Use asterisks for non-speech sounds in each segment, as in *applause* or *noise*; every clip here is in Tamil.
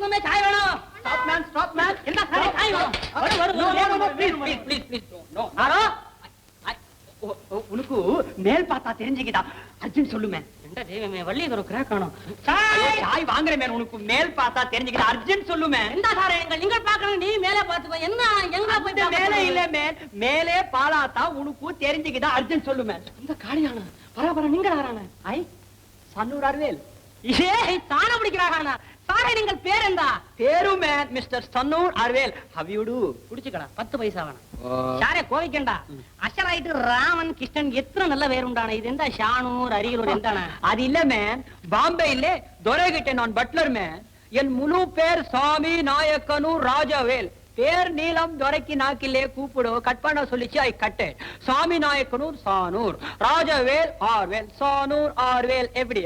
சிங்கமே சாய் வேணும். ஸ்டாப் மேன் ஸ்டாப் மேன் என்ன சாய் சாய் வேணும்? நோ நோ நோ வரும், please please. Please please no narrow உனக்கு மேல் பார்த்தா தெரிஞ்சுக்கிட்டா. அர்ஜுன் சொல்லுமே. எந்த தெய்வமே வள்ளி ஒரு கிராக் காணும். சாய்! வாங்குற மேன் உனக்கு மேல் பார்த்தா தெரிஞ்சுக்கிட்டா. அர்ஜுன் சொல்லுமே. எந்த சாரே எங்க நீங்கள் பாக்கணும் நீ மேலே பாத்துக்கோ என்ன எங்க போய் மேலே இல்ல மேல். மேலே பாலாத்தா உனக்கு தெரிஞ்சுக்கிட்டா அர்ஜுன் சொல்லுமே. இந்த காளியான பரபர நீங்க ஆறான ஐ சன்னூர் அர்வேல் ஏய் தான பிடிக்கிறாங்க சாரே நீங்கள் பேர் எந்தா பேரு மேன் மிஸ்டர் சன்னூர் அர்வேல். ஹவ் யூ டு குடிச்சுக்கடா பத்து பைசா வேணும். சாரே கோவிக்கண்டா? அசராயிட்டு ராமன் கிருஷ்ணன் எத்தனை நல்ல பேர் உண்டான? இது எந்த ஷானூர் அரியலூர் எந்தான அது இல்ல மேன். பாம்பேயிலே துரைகிட்ட நான் பட்லர் மேன். என் முழு பேர் சாமி நாயக்கனூர் ராஜவேல். பேர் நீளம் துரைக்கு நாக்கிலே கூப்பிடு. கட் பண்ண சொல்லிச்சு ஐ கட்டு சாமி நாயக்கனூர் சானூர். ராஜவேல் ஆர்வேல். சானூர் ஆர்வேல். எப்படி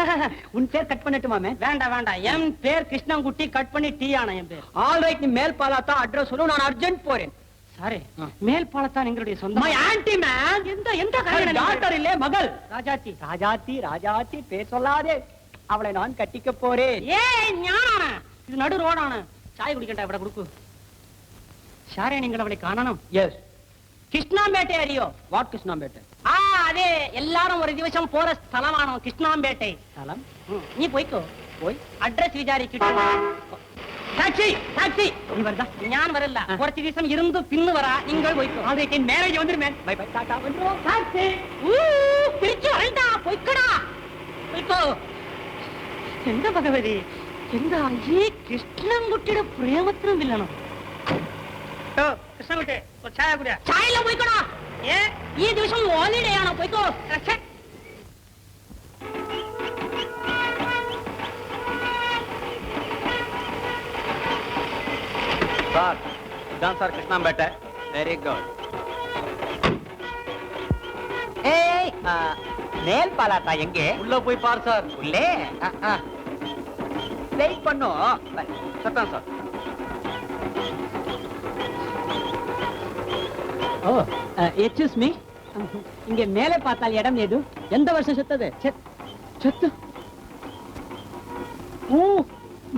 *laughs* உன் பேர் கட் பண்ணட்டுமா வேண்டாம் வேண்டாம். என் பேர் கிருஷ்ணன்குட்டி கட் பண்ணி டீ ஆன என் பேர். ஆல் ரைட் நீ மேல் பாலாத்தா அட்ரஸ் சொல்லு நான் அர்ஜென்ட் போறேன். சாரே மேல் பாலத்தான் எங்களுடைய சொந்தம் மை ஆன்டி மேன் எந்த எந்த கல்யாணம் டாக்டர் இல்லே மகள். ராஜாத்தி. ராஜாத்தி ராஜாத்தி பேர் சொல்லாதே. அவளை நான் கட்டிக்க போறேன். ஏய் ஞான இது நடு ரோடான. சாய் குடிக்கண்டா இவட குடுக்கு. சாரே நீங்கள் அவளை காணணும்? எஸ் கிருஷ்ணாம்பேட்டை அறியோ? வாட் கிருஷ்ணா అదే ఎల్లారం ఒక దివసం పోర స్థలమానం కృష్ణాంపేటై స్థలం నీ పోయికో పోయి അഡ്രസ് വിചാരിച്ചിട്ട് ടാക്സി ടാക്സി നീ വരുതാ ഞാൻ വരല്ല കുറച്ച് ദിവസം ഇരുന്ന് പിന്ന് വരാ നിങ്ങൾ പോയിക്കോ അതെ മാരേജ് വന്നിരുമേ ബൈ ബൈ ടാറ്റാ വന്നു ടാക്സി തിരിച്ചു വരണ്ട പോയിക്കടാ പോയിക്കോ എന്താ ഭഗവതി എന്താ ഈ കൃഷ്ണൻകുട്ടിയുടെ പ്രേമത്തിനും വില്ലണം കൃഷ്ണൻകുട്ടി ചായ കുടിയാ ചായ പോയിക്കോടാ ഏ ഈ ദിവസം ഹോളിഡേ ആണോ പോയിക്കോ ഛെ. சார் இதான் சார் கிருஷ்ணாம்பேட்டை வெரி குட் ஏய் மேல் பாலாட்டா எங்கே உள்ள போய் பார் சார் உள்ளே வெயிட் பண்ணும் சத்தான் சார் ஓ எக்ஸ்கியூஸ் மீ இங்க மேலே பார்த்தால் இடம் எது? எந்த வருஷம் செத்தது? செத்து? ஓ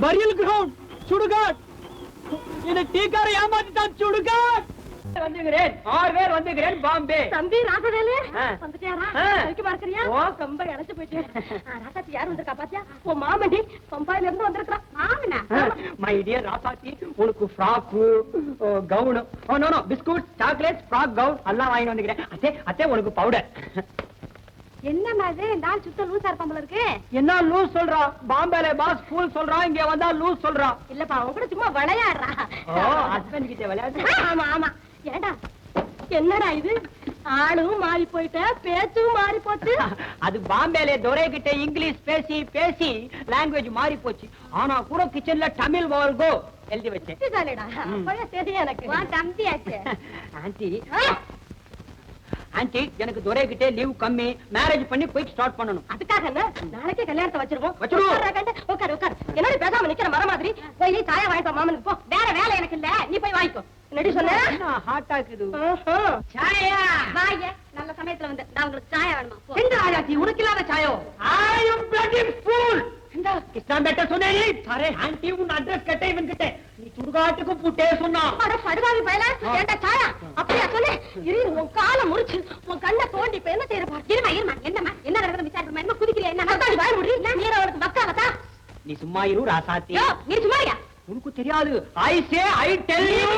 பரியல் கிரவுண்ட் சுடுகாட். இந்த டீக்கார ஏமாத்திட்டான் சுடுகாட். வந்துகிறேன் ஆறு பேர் வந்துகிறேன் பாம்பே. தம்பி ராசவேலு? ஆ. வந்துட்டியாரா? ஆ. வரைக்கும் பார்க்கறியா? ஓ. ரொம்ப இழைச்சு போயிட்டு. ராசாத்தி யார் வந்திருக்கா பாத்தியா? உன் மாமண்டி பம்பாயில இருந்து வந்திருக்கான் மாமனா? மை டியர் ராசாத்தி உனக்கு frock gown oh no no biscuit chocolate frock gown எல்லாம் வாங்கி வந்துக்கிறேன் அத்தே அத்தே உனக்கு பவுடர் என்ன மாதிரி? இந்த ஆள் சுத்த லூசா இருப்பான் போல இருக்கு. என்ன லூஸ் சொல்றா? பாம்பேல பாஸ் ஃபூல் சொல்றான் இங்க வந்தா லூஸ் சொல்றா. இல்லப்பா அவன் கூட சும்மா விளையாடுறா. ஓ ஹஸ்பண்ட் கிட்ட விளையாடு. ஆமா ஆமா. ஏண்டா? என்னடா இது? ஆளும் மாறி போயிட்ட பேச்சும் மாறி போச்சு. அது பாம்பேல துரை கிட்ட இங்கிலீஷ் பேசி பேசி லாங்குவேஜ் மாறி போச்சு. ஆனா கூட கிச்சன்ல தமிழ் வால்கோ எழுதி வச்சேன். புத்திசாலிடா அப்பவே தெரியும் எனக்கு? ஆன்ட்டி எனக்கு துரை கிட்ட லீவ் கம்மி. மேரேஜ் பண்ணி போய் ஸ்டார்ட் பண்ணணும். அதுக்காக என்ன நாளைக்கே கல்யாணத்தை வச்சிருவோம். வச்சிருவோம். உட்காரு உட்காரு. என்னடி பேசாம நிக்கிற மர மாதிரி? போய் சாயா வாங்கிட்டு வா மாமனுக்கு போ. வேற வேலை எனக்கு இல்ல. நீ போய் வாங்கிக்கோ. என்னடி சொன்ன? ஹாட் ஆக்குது. சாயா. வாங்க நல்ல சமயத்துல வந்து நான் உங்களுக்கு சாயா வேணுமா. எந்த ராஜாச்சி உனக்கு இல்லாத சாயோ? ஐ அம் பிளடி ஃபூல் இந்த கிருஷ்ணன் பேட்ட சொன்னேனே. அரே ஆன்ட்டி உன் அட்ரஸ் கேட்ட இவன் கிட்ட நீ சுடுகாட்டுக்கு புட்டே சொன்னா அட படுவாவி பயல. ஏண்டா சாயா? இரு உன் கால முறிச்சு உன் கண்ணை தோண்டி இப்ப என்ன செய்யற பாரு இருமா இருமா என்னமா என்ன நடக்கிற விசாரிக்கிறமா என்ன குதிக்கலையா என்ன நடந்தாடி வாய முடியல நீர் அவளுக்கு பக்காவதா நீ சும்மா இரு ராசாத்தி. நீ சும்மா இருயா உனக்கு தெரியாது. I say I tell you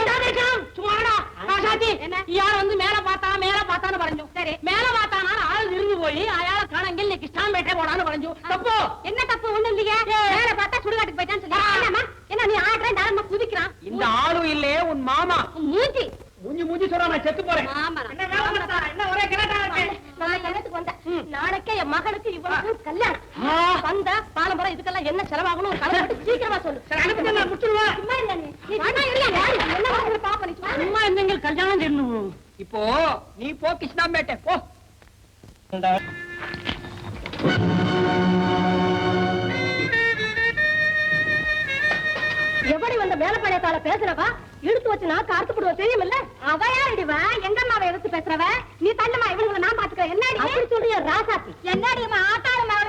சும்மாடா ராசாத்தி. என்ன? யார் வந்து மேல பார்த்தா மேல பார்த்தான்னு பறஞ்சோம் சரி. மேல பார்த்தானா ஆள் இருந்து போய் அயால கணங்கில் நீ கிருஷ்ணான் பேட்டை போடான்னு பறஞ்சோம் தப்பு. என்ன தப்பு? ஒண்ணு இல்லையா. மேல பார்த்தா சுடுகாட்டுக்கு போயிட்டான்னு சொல்லி. என்னமா என்ன நீ ஆடுறேன் குதிக்கிறான். இந்த ஆளும் இல்லையே உன் மாமா. மூஞ்சி. மூஞ்சி மூஞ்சி சொல்றா நான் செத்து போறேன். என்ன என்ன ஒரே கிணட்டா இருக்கு? நான் கல்யாணத்துக்கு வந்தேன். நாளைக்கே என் மகளுக்கு இவ்வளவு கல்யாணம். வந்த பாலம்பரம் இதுக்கெல்லாம் என்ன செலவாகணும் போட்டு சீக்கிரமா சொல்லு. முடிச்சிடுவேன். சும்மா என்ன நடக்குது பாப்பா நீ சும்மா இருந்தீங்க கல்யாணம் செய்யணும் இப்போ நீ போ கிருஷ்ணாம்பேட்டை போ. எப்படி வந்த மேலப்பாளையத்தால பேசுறவா? இழுத்து வச்சு நான் கார்த்து போடுவ தெரியுமில்ல? அவ யாரடிவா? எங்க அம்மாவை எடுத்து பேசுறவ? நீ தள்ளுமா? இவங்களை நான் பாத்துக்கிறேன். என்னடி அப்படி சொல்றிய ராசாத்தி. என்னடி ஆட்டாள மேல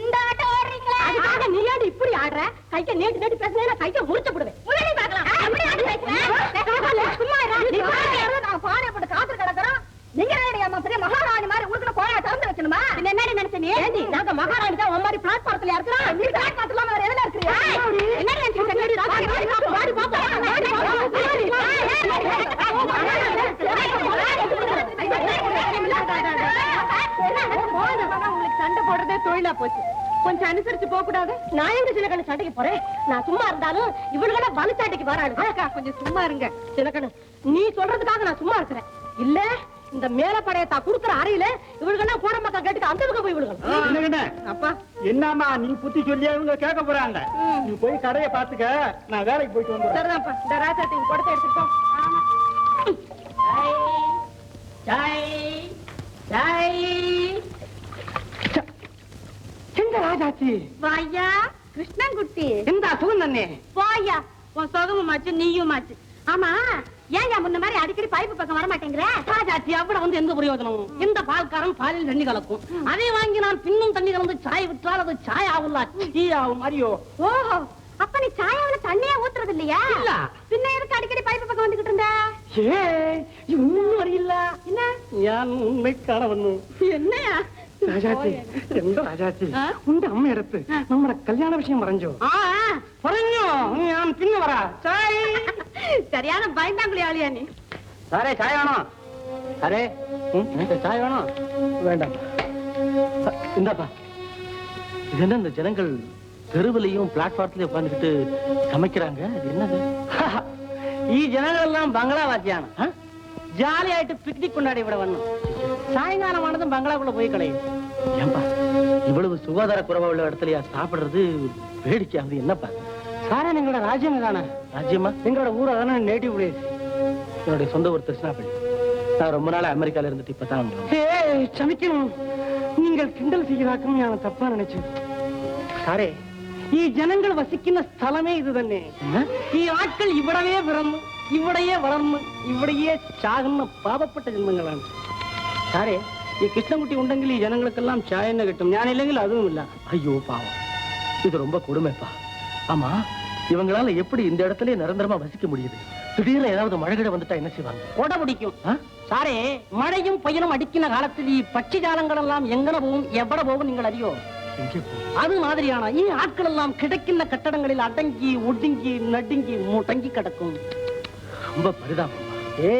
இந்த ஆட்டம் ஓடுறீங்களா? அதுக்காக நீ ஏன் இப்படி ஆடுற? கைக்க நீட்டு நீட்டு பேசுனா கைக்க முறிச்சு போடுவேன். முன்னாடி பார்க்கலாம். எப்படி ஆடு பேசுறேன் சும்மா இரு. நீ பாரு, நான் பானை போட்டு காத்து கிடக்குறோம். நீங்க என்னடி அம்மா பெரிய உங்களுக்கு வைக்கணுமா பின்ன என்னடி நினைச்ச நீ நாங்க மகாராணி தான் உன் மாதிரி பிளாட்பாரத்துல இருக்கிறோம் நீ பிளாட்பாரத்துல வேற எதுல இருக்கிறியா என்ன நினைச்ச என்னடி வாடி பாப்போம் வாடி பாப்போம் உங்களுக்கு சண்டை போடுறதே தொழிலா போச்சு கொஞ்சம் அனுசரிச்சு போக கூடாது நான் எங்க சிலக்கண்ணு சண்டைக்கு போறேன் நான் சும்மா இருந்தாலும் இவளுகளை வலுச்சாட்டைக்கு வராது அக்கா கொஞ்சம் சும்மா இருங்க சிலக்கண்ணு நீ சொல்றதுக்காக நான் சும்மா இருக்கிறேன் இல்ல இந்த மேலப்படையத்தா குடுக்குற அறையில இவளுகெல்லாம் கூட மக்கள் கேட்டுக்கு அந்த பக்கம் போய் என்னங்கண்ணே அப்பா. என்னம்மா நீ புத்தி சொல்லி அவங்க கேட்க போறாங்க. நீ போய் கடையை பாத்துக்க நான் வேலைக்கு போயிட்டு வந்துடுறேன். சரிதான்ப்பா. இந்த ராஜாத்தி கொடுத்து எடுத்துப்போம் எங்க ராஜாச்சி? வாயா. கிருஷ்ணன்குட்டி. எந்த சுகம் தானே போயா உன் சொகமும் மாச்சு நீயும் மாச்சு ஆமா ஏன் முன்ன மாதிரி அடிக்கடி பைப்பு பக்கம் வர மாட்டேங்கிற ராஜாச்சி அவ்வளவு வந்து எந்த பிரயோஜனம் இந்த பால்காரன் பாலில் தண்ணி கலக்கும் அதை வாங்கி நான் பின்னும் தண்ணி கலந்து சாய் விட்டால் அது சாய் ஆகும்ல டீ ஆகும் மாதிரியோ ஓஹோ அப்ப நீ சாயாவில தண்ணியே ஊத்துறது இல்லையா இல்ல. பின்ன எதுக்கு அடிக்கடி பைப்பு பக்கம் வந்துகிட்டு இருந்த ஏ இன்னும் வரையில்ல என்ன ഞാൻ ഉണ്മക്കാണവന്നു என்னையா രാജാച്ചി എന്താ രാജാച്ചി ആ? ഉന്റെ അമ്മയടുത്ത് നമ്മുടെ കല്യാണ വിഷയം പറഞ്ഞോ ஆ, ஆ. പറഞ്ഞോ ഞാൻ പിന്നെ പറ ചായ சரியான பயந்தாங்களே ஆளியா நீ? சாரே சாய் வேணும். அரே சாய் வேணும். வேண்டாம் இந்தாப்பா. இது என்ன இந்த ஜனங்கள் தெருவிலையும் பிளாட்ஃபார்ம்லயும் உட்காந்துக்கிட்டு சமைக்கிறாங்க? அது என்னது? *laughs* ஈ ஜனங்கள்லாம் பங்களா வாத்தியானம் ஜாலியாயிட்டு பிக்னிக் கொண்டாடி விட வரணும். சாயங்காலமானதும் பங்களாக்குள்ள போய் கிடையாது ஏன்பா இவ்வளவு சுகாதார குறைவா உள்ள இடத்துலயா சாப்பிடுறது? வேடிக்கை அது என்னப்பா? காரணம் எங்களோட ராஜ்யம் தானே ராஜ்யமா? எங்களோட ஊரை தானே நேட்டிவ் பிளேஸ் என்னுடைய சொந்த ஊர் திருச்சினாப்பள்ளி நான் ரொம்ப நாள் அமெரிக்கால இருந்துட்டு இப்பதான் வந்தேன். சமைக்கணும். நீங்கள் கிண்டல் செய்கிறாக்கும் ஞான தப்பா நினைச்சேன். சாரே ഈ ஜனங்கள் വസിക്കുന്ന ஸ்தலமே ഇത് തന്നെ ഈ ஆட்கள் ഇവിടവേ പിറന്ന് ഇവിടെയേ വളർന്ന് ഇവിടെയേ ചാകുന്ന പാപപ്പെട്ട ജന്മങ്ങളാണ് சாரே ഈ கிருஷ்ணகுட்டி ഉണ്ടെങ്കിൽ ஜனங்களுக்கெல்லாம் ജനങ്ങൾക്കെല്ലാം ചായ തന്നെ കിട്ടും அதுவும் இல்ல. ஐயோ பாவம். இது ரொம்ப கொடுமைப்பா. ஆமா? இவங்களால எப்படி இந்த இடத்துல நிரந்தரமா வசிக்க முடியுது? திடீர்னு ஏதாவது மழைகிட வந்துட்டா என்ன செய்வாங்க? உட பிடிக்கும். சாரே மழையும் புயலும் அடிக்கின காலத்தில் பட்சி ஜாலங்கள் எல்லாம் எங்கன போகும் எவ்வளவு போகும் நீங்கள் அறியோ? அது மாதிரியான இனி ஆட்கள் எல்லாம் கிடைக்கிற கட்டடங்களில் அடங்கி ஒடுங்கி நடுங்கி முடங்கி கிடக்கும். ரொம்ப பரிதாபம். ஏ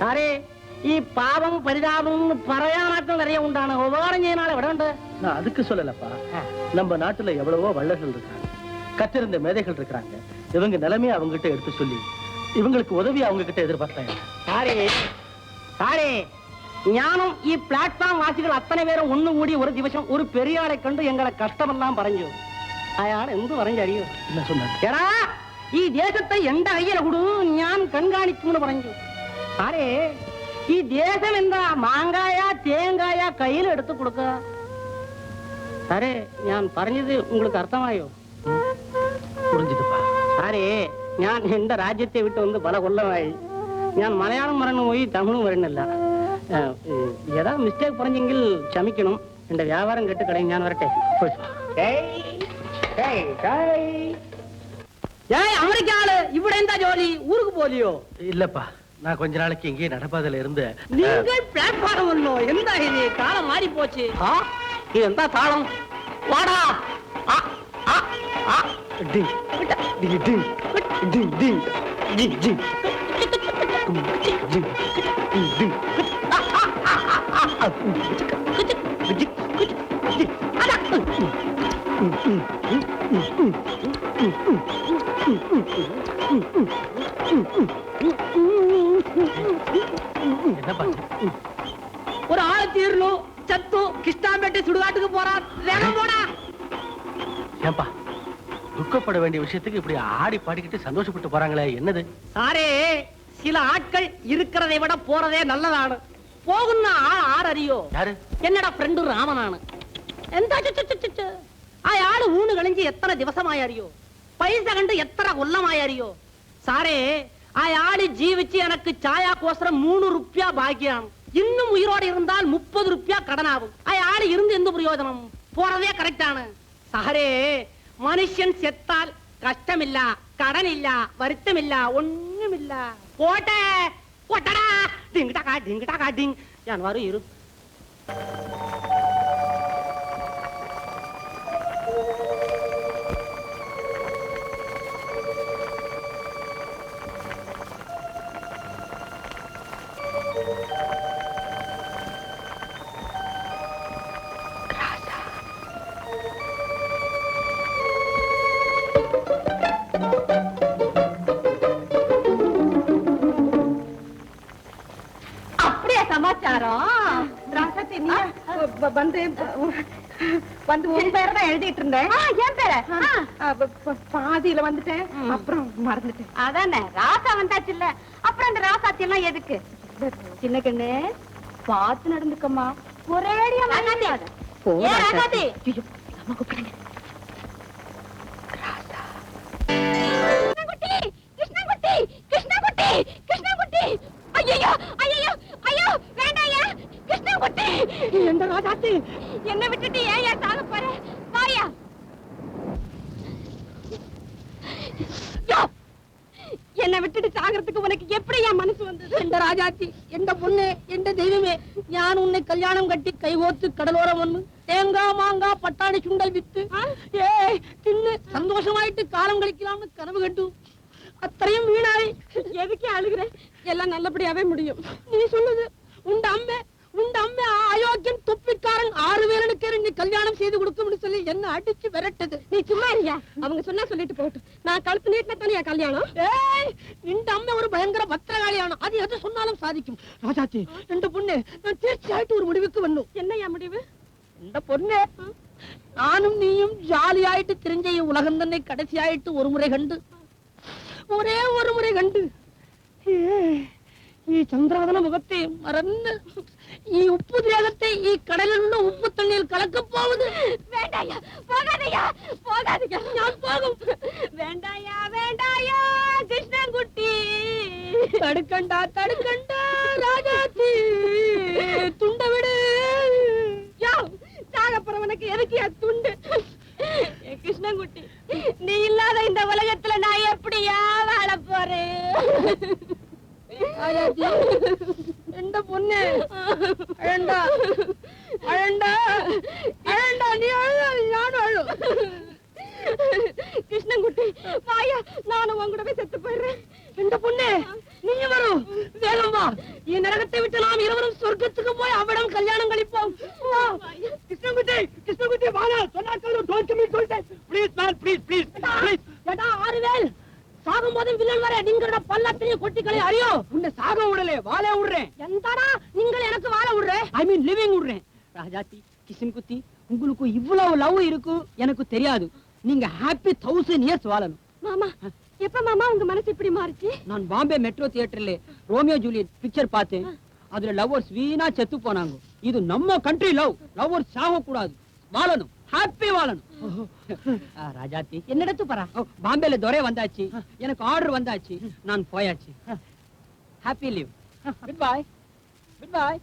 சாரே ഈ പാപം പരിതാപം പറയാനാക്കൾ നിറയെ ഉണ്ടാണ് ഉപകാരം ചെയ്യുന്ന ആളെ എവിടെ ഉണ്ട് അതുക്ക് சொல்லலப்பா. நம்ம நாட்டுல எவ்வளவோ வள்ளல்கள் இருக்காங்க. கற்றிருந்த மேதைகள் இருக்கிறாங்க இவங்க நிலைமையை அவங்க கிட்ட எடுத்து சொல்லி இவங்களுக்கு உதவி அவங்க கிட்ட எதிர்பார்த்தாங்க സാറേ സാറേ ഞാനും ഈ പ്ലാറ്റ്ഫോം വാസികൾ അത്തനെ പേരും ഒന്നുകൂടി ഒരു ദിവസം ഒരു പെരിയാളെ കണ്ട് ഞങ്ങളെ കഷ്ടമെല്ലാം പറഞ്ഞു അയാൾ എന്ത് പറഞ്ഞറിയോ என்ன சொன்னார் എടാ ഈ ദേശത്തെ എന്റെ കയ്യിലെ കൊടു ഞാൻ കൺകാണിക്കുമെന്ന് പറഞ്ഞു സാറേ ഈ ദേശം എന്താ മാങ്കായ തേങ്കായ കയ്യിൽ എടുത്ത് കൊടുക്കുക സാറേ ഞാൻ പറഞ്ഞത് உங்களுக்கு അർത്ഥമായോ புரிஞ்சுதுப்பா സാറേ ഞാൻ എന്റെ രാജ്യത്തെ വിട്ട് വന്ന് പല കൊല്ലമായി ഞാൻ മലയാളം മറന്നു പോയി തമിഴും വരുന്നില്ല ഏഹ്, ഏഹ്, ഏതാ മിസ്റ്റേക്ക് പറഞ്ഞെങ്കിൽ ക്ഷമിക്കണം എന്റെ വ്യാപാരം കെട്ട് കളയും ഞാൻ വരട്ടെ ஏய் அமெரிக்க ஆளு இவட எந்த ஜோலி ஊருக்கு போலியோ இல்லப்பா நான் கொஞ்ச நாளைக்கு இங்கேயே நடப்பாதையில இருந்து நீங்கள் பிளாட்ஃபார்ம் ஒண்ணோ எந்த இது காலம் மாறி போச்சு ஆ இது எந்த காலம் வாடா ஆ ஆ ஆ ஒரு ஆள தீர்லும் சத்தும் கிருஷ்ணாம்பேட்டை சுடுகாட்டுக்கு போறான். வேகம் ஏன்பா? துக்கப்பட வேண்டிய விஷயத்துக்கு இப்படி ஆடி பாடிக்கிட்டு சந்தோஷப்பட்டு போறாங்களே என்னது? சாரே சில ஆட்கள் இருக்கிறதை விட போறதே நல்லதானு. போகும்னா ஆள் ஆறு அறியோ யாரு? என்னடா ஃப்ரெண்டு ராமனானு எந்த ஆளு ஊனு கழிஞ்சு எத்தனை திவசமாய் அறியோ பைசா கண்டு எத்தனை கொல்லமாய் அறியோ சாரே ஆ ஆளு ஜீவிச்சு எனக்கு சாயா கோசரம் மூணு ருப்பியா பாக்கியானும் இன்னும் உயிரோட இருந்தால் முப்பது ருப்பியா கடன் ஆகும் ஆ ஆளு இருந்து எந்த பிரயோஜனம்? போறதே கரெக்டானு சாரே മനുഷ്യൻ ചെത്താൽ കഷ്ടമില്ല കടനില്ല വരുത്തമില്ല ഒന്നുമില്ല പോട്ടെ പോട്ടടാ ഡിങ് ടകാ ഡിങ് ടകാ ഡിങ് ഞാൻ വരും வந்து வந்து உன் பேரை தான் எழுதிட்டு இருந்தேன். என் பேர? பாதியில வந்துட்டேன். அப்புறம் மறந்துட்டேன். அதானே? ராசா வந்தாச்சு இல்ல. அப்புறம் அந்த ராசாத்தி எல்லாம் எதுக்கு? சின்ன கண்ணு பார்த்து நடந்துக்கம்மா. ராசாத்தி அம்மா கூப்பிடுங்க. கிருஷ்ணகுட்டி கிருஷ்ணகுட்டி கிருஷ்ணகுட்டி ஐயோ ஐயோ கிருஷ்ணகுட்டி! எந்த ராஜாத்து? என்ன விட்டுட்டு ஏன் ஏன் சாக போற? வாயா! என்னை விட்டுட்டு சாகிறதுக்கு உனக்கு எப்படி என் மனசு வந்தது? எந்த ராஜாச்சி எந்த பொண்ணு? எந்த தெய்வமே? நான் உன்னை கல்யாணம் கட்டி கைகோத்து கடலோரம் ஒண்ணு தேங்காய் மாங்காய் பட்டாணி சுண்டல் வித்து ஏ தின்னு சந்தோஷமாயிட்டு காலம் கழிக்கலாம்னு கனவு கட்டு அத்தனையும் வீணாய் எதுக்கே அழுகிறேன் எல்லாம் நல்லபடியாவே முடியும். நீ சொல்லுது உண்ட அம்மை. உண்ட அம்மா அயோக்கியன் ஆறு வேலனு நீ கல்யாணம் செய்து கொடுக்கும்னு சொல்லி என்ன அடிச்சு விரட்டது? நீ சும்மா இருயா அவங்க சொன்னா சொல்லிட்டு போட்டு நான் கழுத்து நீட்டின தானே கல்யாணம்? ஏய் இந்த ஒரு பயங்கர பத்திரகாளியான அது சொன்னாலும் சாதிக்கும். ராஜாச்சி ரெண்டு பொண்ணு. நான் தேர்ச்சி ஒரு முடிவுக்கு வந்தோம். என்னையா முடிவு? இந்த பொண்ணு. நானும் நீயும் ஜாலியாயிட்டு தெரிஞ்ச உலகம் கடைசியாயிட்டு ஒரு முறை கண்டு. ஒரே ஒரு முறை கண்டு. ஏ ഈ ചന്ദ്രവദന മുഖത്തെ മറന്ന് ഈ ഉപ്പു ദേഹത്തെ ഈ കടലിലുള്ള ഉപ്പു തണ്ണിയിൽ കലക്കപ്പോവത് வேண்டாயா போகாதயா போகாதயா நான் போகும் வேண்டாயா வேண்டாயா கிருஷ்ணன்குட்டி തടുക്കണ്ട തടുക്കണ്ട ராஜாத்தி துண்ட விடு யோ சாகப்புறவனுக்கு எதுக்கு என் துண்டு ஏ கிருஷ்ணன்குட்டி நீ இல்லாத இந்த உலகத்துல நான் எப்படியா வாழ போறேன் தாயாச்சி எந்த பொண்ணு? அழண்டா. அழண்டா. அழண்டா நீ அழுதாது நானும் அழும். கிருஷ்ணன்குட்டி மாயா நானும் உங்கூடவே செத்து போயிடுறேன். எந்த பொண்ணு? நீங்க வரும். வேகம் வா. என் நரகத்தை விட்டு நாம் இருவரும் சொர்க்கத்துக்கு போய் அவடம் கல்யாணம் கழிப்போம். கிருஷ்ணன்குட்டி கிருஷ்ணன்குட்டி வாடா. சொன்னா கேளு don't me don't please man please please please ஏடா ஆறுவேல். சாகும் போது வில்லன் வர நீங்களோட பல்லாத்திரையும் கொட்டிகளை அறியும் சாக விடலே வாழ விடுறேன் எந்தாடா நீங்கள் எனக்கு வாழ விடுற ஐ மீன் லிவிங் விடுறேன் ராஜாத்தி கிஷன் குத்தி உங்களுக்கு இவ்வளவு லவ் இருக்கும் எனக்கு தெரியாது. நீங்க ஹாப்பி தௌசண்ட் இயர்ஸ் வாழணும். மாமா எப்ப மாமா உங்க மனசு இப்படி மாறுச்சு? நான் பாம்பே மெட்ரோ தியேட்டர்ல ரோமியோ ஜூலியட் பிக்சர் பார்த்தேன். அதுல லவ்வர்ஸ் வீணா செத்து போனாங்க. இது நம்ம கண்ட்ரி லவ் லவ்வர்ஸ் சாக கூடாது வாழணும். ஹாப்பி வாழணும் ராஜாத்தி. என்னிடத்து பரா பாம்பேல துரை வந்தாச்சு. எனக்கு ஆர்டர் வந்தாச்சு. நான் போயாச்சு. Happy leave goodbye goodbye